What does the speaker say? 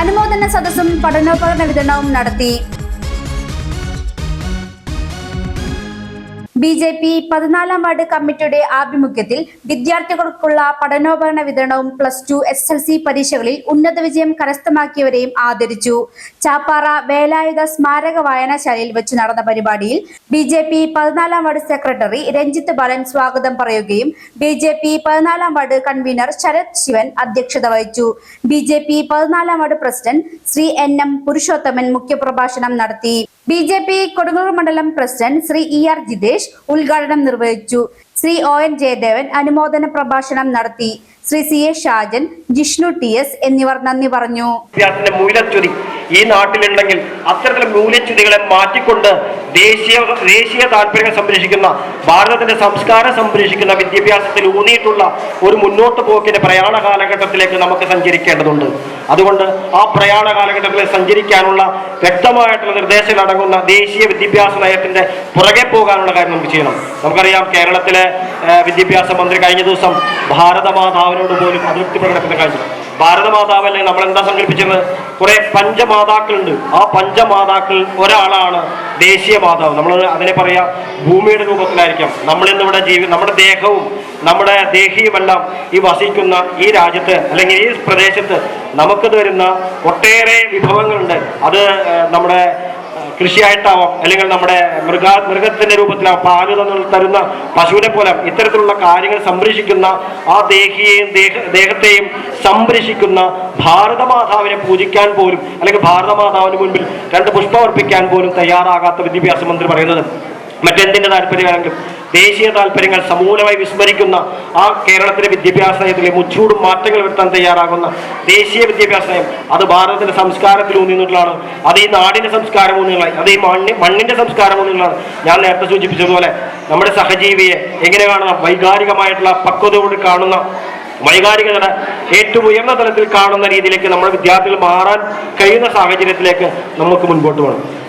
അനുമോദന സദസ്സും പഠനോപകരണ വിതരണവും നടത്തി. ബി ജെ പി പതിനാലാം വാർഡ് കമ്മിറ്റിയുടെ ആഭിമുഖ്യത്തിൽ വിദ്യാർത്ഥികൾക്കുള്ള പഠനോപകരണ വിതരണവും plus two S L C പരീക്ഷകളിൽ ഉന്നത വിജയം കരസ്ഥമാക്കിയവരെയും ആദരിച്ചു. ചാപ്പാറ വേലായുധ സ്മാരക വായനശാലയിൽ വെച്ച് നടന്ന പരിപാടിയിൽ ബി ജെ പി പതിനാലാം വാർഡ് സെക്രട്ടറി രഞ്ജിത്ത് ബാലൻ സ്വാഗതം പറയുകയും ബി ജെ പി പതിനാലാം വാർഡ് കൺവീനർ ശരത് ശിവൻ അധ്യക്ഷത വഹിച്ചു. ബി ജെ പി പതിനാലാം ward president Shri N M Purushothaman മുഖ്യപ്രഭാഷണം നടത്തി. ബി ജെ പി കൊടുങ്ങൂർ മണ്ഡലം president Shri E R Jithesh ഉദ്ഘാടനം നിർവഹിച്ചു. ശ്രീ ഒ എൻ ജയദേവൻ അനുമോദന പ്രഭാഷണം നടത്തി. Shri C A Shajan Jishnu T S എന്നിവർ നന്ദി പറഞ്ഞു. ഈ നാട്ടിലുണ്ടെങ്കിൽ അത്തരത്തിലുള്ള മൂലച്യുതികളെ മാറ്റിക്കൊണ്ട് ദേശീയ ദേശീയ താല്പര്യങ്ങൾ സംരക്ഷിക്കുന്ന ഭാരതത്തിന്റെ സംസ്കാരം സംരക്ഷിക്കുന്ന വിദ്യാഭ്യാസത്തിൽ ഊന്നിയിട്ടുള്ള ഒരു മുന്നോട്ട് പോക്കിന്റെ പ്രയാണ കാലഘട്ടത്തിലേക്ക് നമുക്ക് സഞ്ചരിക്കേണ്ടതുണ്ട്. അതുകൊണ്ട് ആ പ്രയാണ കാലഘട്ടത്തിൽ സഞ്ചരിക്കാനുള്ള വ്യക്തമായിട്ടുള്ള നിർദ്ദേശങ്ങൾ അടങ്ങുന്ന ദേശീയ വിദ്യാഭ്യാസ നയത്തിന്റെ പുറകെ പോകാനുള്ള കാര്യം നമുക്ക് ചെയ്യണം. നമുക്കറിയാം കേരളത്തിലെ വിദ്യാഭ്യാസ മന്ത്രി കഴിഞ്ഞ ദിവസം ഭാരതമാതാവിനോട് പോലും അതൃപ്തി പ്രകടനത്തിന് കഴിഞ്ഞു ഭാരതമാതാവല്ലേ നമ്മൾ എന്താ സങ്കല്പിച്ചത് കുറെ പഞ്ചമാതാക്കളുണ്ട്. ആ പഞ്ചമാതാക്കൾ ഒരാളാണ് ദേശീയ മാതാവ്. നമ്മൾ അതിനെ പറയാ ഭൂമിയുടെ രൂപത്തിലായിരിക്കാം. നമ്മൾ ഇന്നിവിടെ ജീവി നമ്മുടെ ദേഹവും നമ്മുടെ ദേഹിയുമെല്ലാം ഈ വസിക്കുന്ന ഈ രാജ്യത്ത് അല്ലെങ്കിൽ ഈ പ്രദേശത്ത് നമുക്ക് തരുന്ന ഒട്ടേറെ വിഭവങ്ങളുണ്ട്. അത് നമ്മുടെ കൃഷിയായിട്ടാവാം അല്ലെങ്കിൽ നമ്മുടെ മൃഗ മൃഗത്തിന്റെ രൂപത്തിലാവും പാൽ തരുന്ന പശുവിനെ പോലെ ഇത്തരത്തിലുള്ള കാര്യങ്ങൾ സംരക്ഷിക്കുന്ന ആ ദേഹിയെയും ദേഹ ദേഹത്തെയും സംരക്ഷിക്കുന്ന ഭാരതമാതാവിനെ പൂജിക്കാൻ പോലും അല്ലെങ്കിൽ ഭാരതമാതാവിന് മുൻപിൽ രണ്ട് പുഷ്പം അർപ്പിക്കാൻ പോലും തയ്യാറാകാത്ത വിദ്യാഭ്യാസ മന്ത്രി പറയുന്നത് മറ്റെന്തിന്റെ താല്പര്യമാണെങ്കിലും ദേശീയ താല്പര്യങ്ങൾ സമൂലമായി വിസ്മരിക്കുന്ന ആ കേരളത്തിലെ വിദ്യാഭ്യാസ നയത്തിലെ മുച്ചൂടും മാറ്റങ്ങൾ വരുത്താൻ തയ്യാറാകുന്ന ദേശീയ വിദ്യാഭ്യാസ നയം. അത് ഭാരതത്തിന്റെ സംസ്കാരത്തിൽ ഊന്നിയിട്ടുള്ളതാണ് അത് ഈ നാടിന്റെ സംസ്കാരം ഊന്നിയുള്ളതാണ് അത് ഈ മണ്ണി മണ്ണിന്റെ സംസ്കാരം ഊന്നിയുള്ളതാണ് ഞാൻ നേരത്തെ സൂചിപ്പിച്ചതുപോലെ നമ്മുടെ സഹജീവിയെ എങ്ങനെ കാണണം? വൈകാരികമായിട്ടുള്ള പക്വതയോട് കാണുന്ന വൈകാരികതയുടെ ഏറ്റവും ഉയർന്ന തലത്തിൽ കാണുന്ന രീതിയിലേക്ക് നമ്മുടെ വിദ്യാർത്ഥികൾ മാറാൻ കഴിയുന്ന സാഹചര്യത്തിലേക്ക് നമുക്ക് മുൻപോട്ട് പോകണം.